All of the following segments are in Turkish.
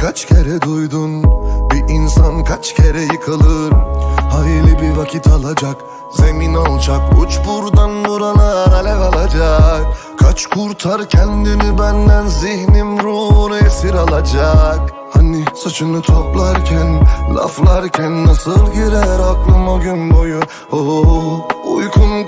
Kaç kere duydun? Bir insan kaç kere yıkılır? Hayli bir vakit alacak Zemin alçak. Uç buradan buralar alev alacak. Kaç kurtar kendini benden Zihnim ruhunu esir alacak. Hani saçını toplarken Laflarken nasıl girer aklım o gün boyu? Oh, Uykum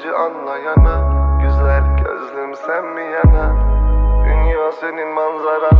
Sadece anlayana Güzel gözlüm sen mi yana? Dünya senin manzaranda Cennet